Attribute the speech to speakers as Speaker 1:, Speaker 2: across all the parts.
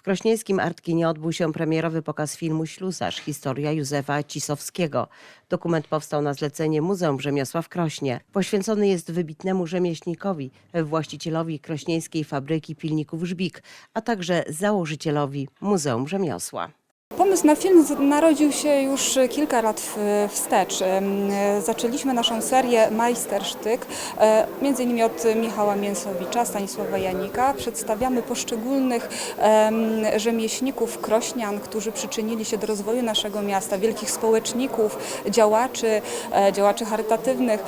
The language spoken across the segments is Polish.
Speaker 1: W Krośnieńskim Artkinie odbył się premierowy pokaz filmu Ślusarz, historia Józefa Cisowskiego. Dokument powstał na zlecenie Muzeum Rzemiosła w Krośnie. Poświęcony jest wybitnemu rzemieślnikowi, właścicielowi krośnieńskiej fabryki pilników Żbik, a także założycielowi Muzeum Rzemiosła.
Speaker 2: Pomysł na film narodził się już kilka lat wstecz. Zaczęliśmy naszą serię Majstersztyk, e, między innymi od Michała Mięsowicza, Stanisława Janika. Przedstawiamy poszczególnych em, rzemieślników krośnian, którzy przyczynili się do rozwoju naszego miasta, wielkich społeczników, działaczy, e, działaczy charytatywnych.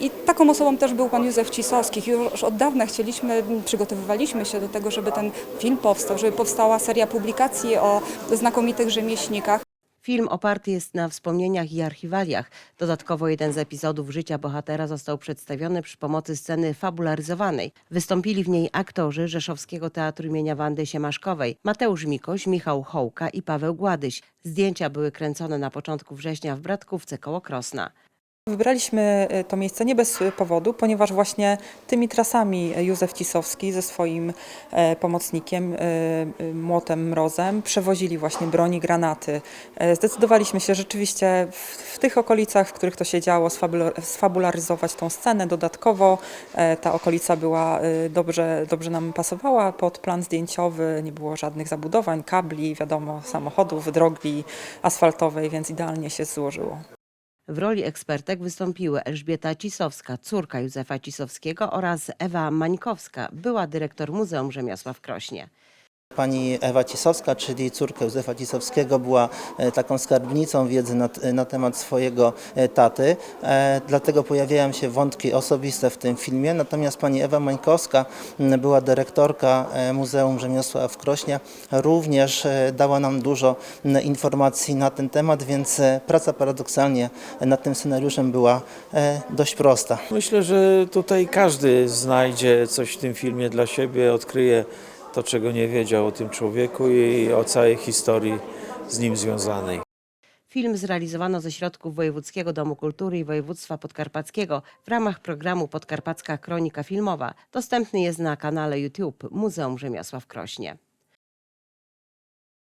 Speaker 2: I taką osobą też był pan Józef Cisowski. Już od dawna chcieliśmy, przygotowywaliśmy się do tego, żeby ten film powstał, żeby powstała seria publikacji o znakomitych rzemieślnikach.
Speaker 1: Film oparty jest na wspomnieniach i archiwaliach. Dodatkowo jeden z epizodów życia bohatera został przedstawiony przy pomocy sceny fabularyzowanej. Wystąpili w niej aktorzy Rzeszowskiego Teatru imienia Wandy Siemaszkowej, Mateusz Mikoś, Michał Hołka i Paweł Gładyś. Zdjęcia były kręcone na początku września w Bratkówce koło Krosna.
Speaker 3: Wybraliśmy e, to miejsce nie bez e, powodu, ponieważ właśnie tymi trasami Józef Cisowski ze swoim e, pomocnikiem, e, e, Młotem Mrozem, przewozili właśnie broni, granaty. E, Zdecydowaliśmy się rzeczywiście w, tych okolicach, w których to się działo, sfabula- sfabularyzować tą scenę. Dodatkowo e, ta okolica była e, dobrze, dobrze nam pasowała pod plan zdjęciowy, nie było żadnych zabudowań, kabli, wiadomo, samochodów, drogi asfaltowej, więc idealnie się złożyło.
Speaker 1: W roli ekspertek wystąpiły Elżbieta Cisowska, córka Józefa Cisowskiego oraz Ewa Mańkowska, była dyrektor Muzeum Rzemiosła w Krośnie.
Speaker 4: Pani Ewa Cisowska, czyli córka Józefa Cisowskiego, była e, taką skarbnicą wiedzy na, na temat swojego e, taty, e, dlatego pojawiają się wątki osobiste w tym filmie. Natomiast pani Ewa Mańkowska była dyrektorka e, Muzeum Rzemiosła w Krośnie, również e, dała nam dużo informacji na ten temat, więc e, praca paradoksalnie nad tym scenariuszem była e, dość prosta.
Speaker 5: Myślę, że tutaj każdy znajdzie coś w tym filmie dla siebie, odkryje to, czego nie wiedział o tym człowieku i o całej historii z nim związanej.
Speaker 1: Film zrealizowano ze środków Wojewódzkiego Domu Kultury i Województwa Podkarpackiego w ramach programu Podkarpacka Kronika Filmowa. Dostępny jest na kanale YouTube Muzeum Rzemiosła w Krośnie.